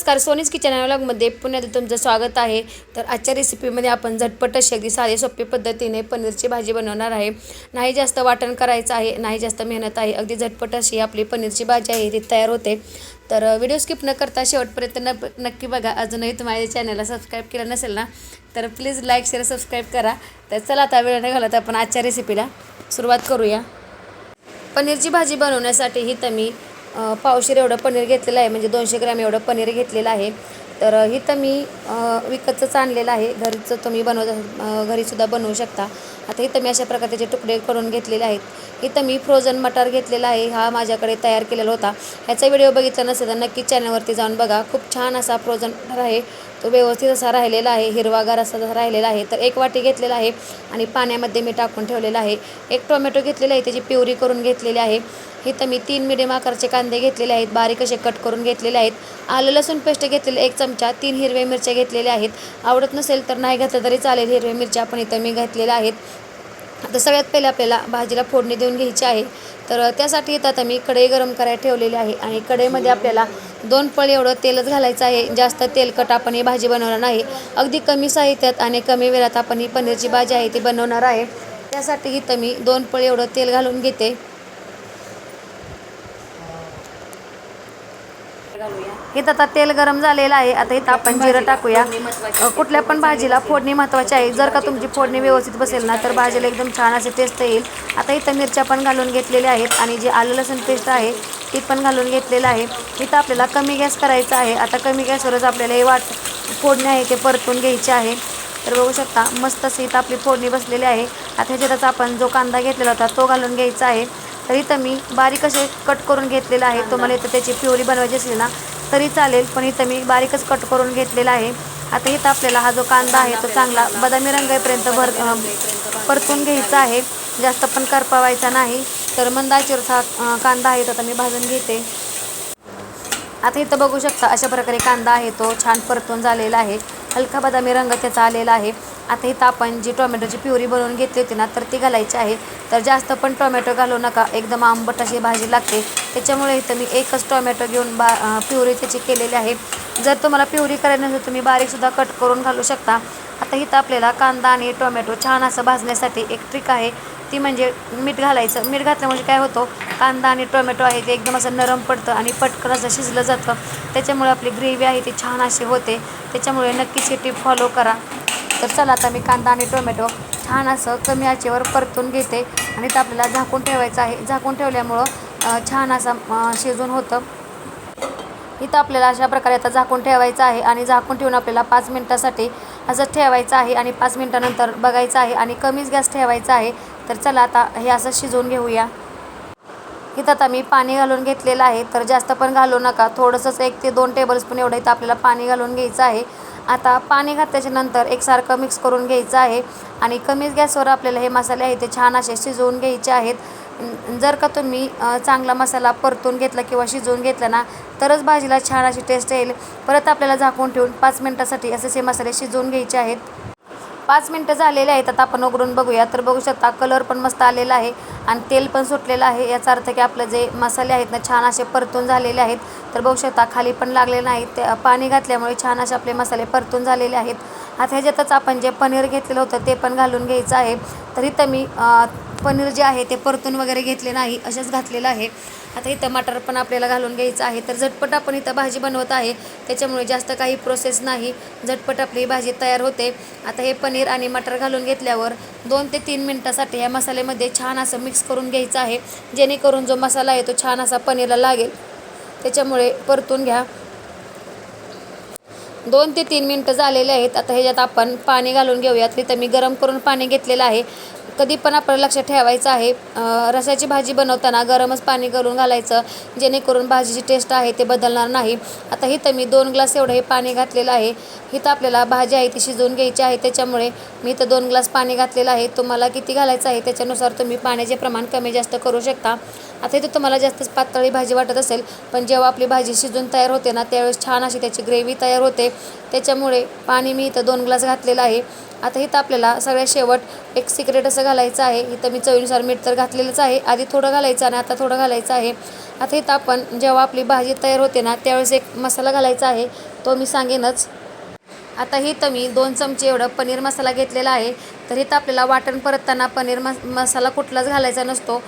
नमस्कार सोनीज किचन व्लॉगमध्ये पुन्हा तुमचं स्वागत आहे. तर आजच्या रेसिपीमध्ये आपण झटपट अशी अगदी साधी सोपी पद्धतीने पनीरची भाजी बनवणार आहे. नाही जास्त वाटण करायचं आहे नाही जास्त मेहनत आहे अगदी झटपट अशी आपली पनीरची भाजी आहे ती तयार होते. तर व्हिडिओ स्किप न करता शेवटपर्यंत न नक्की बघा अजूनही तुम्हाला चॅनलला सबस्क्राईब केलं नसेल ना तर प्लीज लाईक शेअर सबस्क्राईब करा. तर चला आता वेळ नाही घालत आपण आजच्या रेसिपीला सुरुवात करूया. पनीरची भाजी बनवण्यासाठी ही तर मी पावशेर एवढं पनीर घेतलेलं आहे. म्हणजे दोनशे ग्रॅम एवढं पनीर घेतलेलं आहे. तर इथं मी विकतचंच आणलेलं आहे. घरचं तुम्ही बनवत घरीसुद्धा बनवू शकता. आता इथं मी अशा प्रकारचे तुकडे करून घेतलेले आहेत इथं मी फ्रोझन मटार घेतलेला आहे. हा माझ्याकडे तयार केलेला होता. ह्याचा व्हिडिओ बघितला नसेल तर नक्की चॅनलवरती जाऊन बघा. खूप छान असा फ्रोझन मटार आहे. तो व्यवस्थित असा राहिलेला आहे. हिरवागार असा जसा राहिलेला आहे. तर एक वाटी घेतलेला आहे आणि पाण्यामध्ये मी टाकून ठेवलेला आहे. एक टोमॅटो घेतलेला आहे. त्याची प्युरी करून घेतलेली आहे. इथं मी तीन मिडियम आकारचे कांदे घेतलेले आहेत. बारीक असे कट करून घेतलेले आहेत. आलं लसूण पेस्ट घेतलेले एक चमचा तीन हिरव्या मिरच्या घेतलेल्या आहेत. आवडत नसेल तर नाही घातलं तरी चालेल. हिरव्या मिरच्या पण इथं मी घातलेल्या आहेत. आता सगळ्यात पहिले आपल्याला भाजीला फोडणी देऊन घ्यायची आहे. तर त्यासाठी येतात आता मी कढई गरम करायला ठेवलेली आहे आणि कढईमध्ये आपल्याला दोन पळ एवढं तेलच घालायचं आहे. जास्त तेलकट आपण ही भाजी बनवणार नाही. अगदी कमी साहित्यात आणि कमी वेळात आपण ही पनीरची भाजी आहे ती बनवणार आहे. त्यासाठी इथं मी दोन पळ एवढं तेल घालून घेते. इथं आता तेल गरम झालेलं आहे. आता इथं आपण जिरं टाकूया. कुठल्या पण भाजीला फोडणी महत्त्वाची आहे. जर का तुमची फोडणी व्यवस्थित बसेल ना तर भाजीला एकदम छान असे टेस्ट येईल. आता इथं मिरच्या पण घालून घेतलेल्या आहेत आणि जी आलं लसूण पेस्ट आहे ती पण घालून घेतलेलं आहे. इथं आपल्याला कमी गॅस करायचा आहे. आता कमी गॅसवरच आपल्याला हे वाट फोडणी आहे ते परतून घ्यायचे आहे. तर बघू शकता मस्त अशी इथं आपली फोडणी बसलेली आहे. आता ह्याच्यातच आपण जो कांदा घेतलेला होता तो घालून घ्यायचा आहे. तर इथं मी बारीक असे कट करून घेतलेला आहे. तुम्हाला इथं त्याची प्युरी बनवायची असली ना तरी चालेल पण इथं मी बारीकच कट करून घेतलेला आहे. आता इथं आपल्याला हा जो कांदा आहे तो चांगला बदामी रंगापर्यंत भर परतून घ्यायचा आहे. जास्त पण करपावायचा नाही. तर मंदाचीवरचा कांदा आहे तो आता मी भाजून घेते. आता इथं बघू शकता अशा प्रकारे कांदा आहे तो छान परतून झालेला आहे. हलका बदामी रंग त्याचा आलेला आहे. आता इथं आपण जी टोमॅटोची प्युरी बनवून घेतली होती ना तर ती घालायची आहे. तर जास्त पण टोमॅटो घालू नका. एकदम आंबट अशी भाजी लागते. त्याच्यामुळे इथं मी एकच टोमॅटो घेऊन बा प्युरी त्याची केलेली आहे. जर तुम्हाला प्युरी करायची नसेल तुम्ही बारीकसुद्धा कट करून घालू शकता. आता इथं आपल्याला कांदा आणि टोमॅटो छान असं भाजण्यासाठी एक ट्रिक आहे. ती म्हणजे मीठ घालायचं. मीठ घातल्यामुळे काय होतं? कांदा आणि टोमॅटो आहे ते एकदम असं नरम पडतं आणि पटकन असं शिजलं जातं. त्याच्यामुळे आपली ग्रेव्ही आहे ती छान अशी होते. त्याच्यामुळे नक्कीच ही टीप फॉलो करा. तर चला आता मी कांदा आणि टोमॅटो छान असं कमी आचेवर परतून घेते. आणि ते आपल्याला झाकून ठेवायचं आहे. झाकून ठेवल्यामुळं छान असं शिजून होतं. इथं आपल्याला अशा प्रकारे आता झाकून ठेवायचं आहे. आणि झाकून ठेवून आपल्याला पाच मिनटासाठी असं ठेवायचं आहे. आणि पाच मिनटानंतर बघायचं आहे. आणि कमीच गॅस ठेवायचा आहे. तर चला आता हे असं शिजवून घेऊया. इथं आता मी पाणी घालून घेतलेलं आहे. तर जास्त पण घालू नका. थोडंसंच एक ते दोन टेबलस्पून एवढं इथं आपल्याला पाणी घालून घ्यायचं आहे. आता पाणी घातल्याच्या नंतर एकसारखं मिक्स करून घ्यायचं आहे. आणि कमीच गॅसवर आपल्याला हे मसाले आहे ते छान असे शिजवून घ्यायचे आहेत. जर का तुम्ही चांगला मसाला परतून घेतला किंवा शिजवून घेतला ना तरच भाजीला छान अशी टेस्ट येईल. परत आपल्याला झाकून ठेवून पाच मिनटासाठी असे हे मसाले शिजवून घ्यायचे आहेत. पाच मिनटं झालेले आहेत आता आपण उघडून बघूया. तर बघू शकता कलर पण मस्त आलेला आहे. आणि तेल पण सुटलेलं आहे. याचा अर्थ की आपलं जे मसाले आहेत ना छान असे परतून झालेले आहेत. तर बघू शकता खाली पण लागले नाहीत ते पाणी घातल्यामुळे छान असे आपले मसाले परतून झालेले आहेत. आता ह्याच्यातच आपण जे पनीर घेतलेलं होतं ते पण घालून घ्यायचं आहे. तर इथं मी पनीर जे आहे ते परतून वगैरे घेतले नाही असेच घातलेलं आहे. आता इथं मटार पण आपल्याला घालून घ्यायचं आहे. तर झटपट आपण इथं भाजी बनवत आहे. त्याच्यामुळे जास्त काही प्रोसेस नाही. झटपट आपली भाजी तयार होते. आता हे पनीर आणि मटार घालून घेतल्यावर दोन ते तीन मिनटासाठी या मसाल्यामध्ये छान असं मिक्स करून घ्यायचा आहे. जेणेकरून जो मसाला आहे तो छान असा पनीरला लागेल. त्याच्यामुळे परतून घ्या. दोन ते तीन मिनटं झालेले आहेत. आता ह्याच्यात आपण पाणी घालून घेऊयात. इथं मी गरम करून पाणी घेतलेलं आहे. कधी पण आपल्याला लक्षात ठेवायचं आहे. रस्याची रसाची भाजी बनवताना गरमच पाणी गळून घालायचं जेणेकरून भाजीची टेस्ट आहे ते बदलणार नाही. आता इथं मी दोन ग्लास एवढं हे पाणी घातलेलं आहे. इथं आपल्याला भाजी आहे ती शिजवून घ्यायची आहे. त्याच्यामुळे मी इथं दोन ग्लास पाणी घातलेलं आहे. तुम्हाला किती घालायचं आहे त्याच्यानुसार तुम्ही पाण्याचे प्रमाण कमी जास्त करू शकता. आता इथं तुम्हाला जास्तच पातळी भाजी वाटत असेल पण जेव्हा आपली भाजी शिजून तयार होते ना त्यावेळेस छान अशी त्याची ग्रेव्ही तयार होते. त्याच्यामुळे पाणी मी इथं दोन ग्लास घातलेलं आहे. आता इथं आपल्याला सगळ्यात शेवट एक सिक्रेट असं घालायचं आहे. इथं मी चवीनुसार मीठ तर घातलेलंच आहे. आधी थोडं घालायचं आणि आता थोडं घालायचं आहे. आता इथं आपण जेव्हा आपली भाजी तयार होते ना त्यावेळेस एक मसाला घालायचा आहे. तो मी सांगेनच. आता इथं मी दोन चमचे एवढं पनीर मसाला घेतलेला आहे. तर इथं आपल्याला वाटण परतताना पनीर मस मसाला कुठलाच घालायचा नसतो.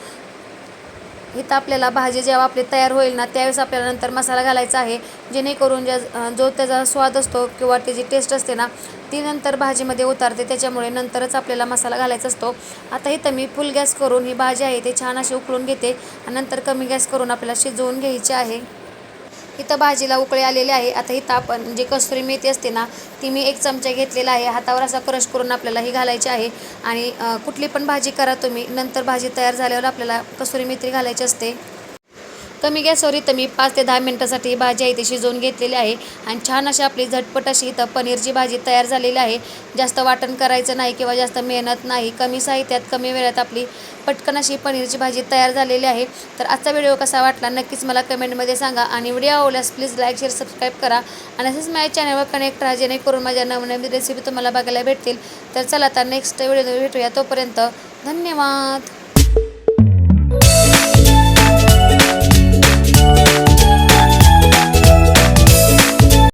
इथं आपल्याला भाजी जेव्हा आपली तयार होईल ना त्यावेळेस आपल्याला नंतर मसाला घालायचा आहे. जेणेकरून ज्या जो त्याचा स्वाद असतो किंवा त्याची टेस्ट असते ना ती नंतर भाजीमध्ये उतारते. त्याच्यामुळे नंतरच आपल्याला मसाला घालायचा असतो. आता इथं मी फुल गॅस करून ही भाजी आहे ते छान अशी उकळून घेते. आणि नंतर कमी गॅस करून आपल्याला शिजवून घ्यायची आहे. इथं भाजीला उकळे आलेले आहे. आता इथं आपण जी कस्तुरी मेथी असते ना ती मी एक चमचा घेतलेला आहे. हातावर असा क्रश करून आपल्याला ही घालायची आहे. आणि कुठली पण भाजी करा तुम्ही. नंतर भाजी तयार झाल्यावर आपल्याला कस्तुरी मेथी घालायची असते. कमी गॅसवर इथं मी पाच ते दहा मिनटासाठी भाजी आहे ती शिजवून घेतलेली आहे. आणि छान अशी आपली झटपट अशी इथं पनीरची भाजी तयार झालेली आहे. जास्त वाटण करायचं नाही किंवा जास्त मेहनत नाही. कमी साहित्यात कमी वेळात आपली पटकन अशी पनीरची भाजी तयार झालेली आहे. तर आजचा व्हिडिओ कसा वाटला नक्कीच मला कमेंटमध्ये सांगा. आणि व्हिडिओ आवडल्यास प्लीज लाईक शेअर सबस्क्राईब करा. आणि असेच माझ्या चॅनलवर कनेक्ट राहा जेणेकरून माझ्या नवनवीन रेसिपी तुम्हाला बघायला भेटतील. तर चला आता नेक्स्ट व्हिडिओ भेटूया तोपर्यंत धन्यवाद.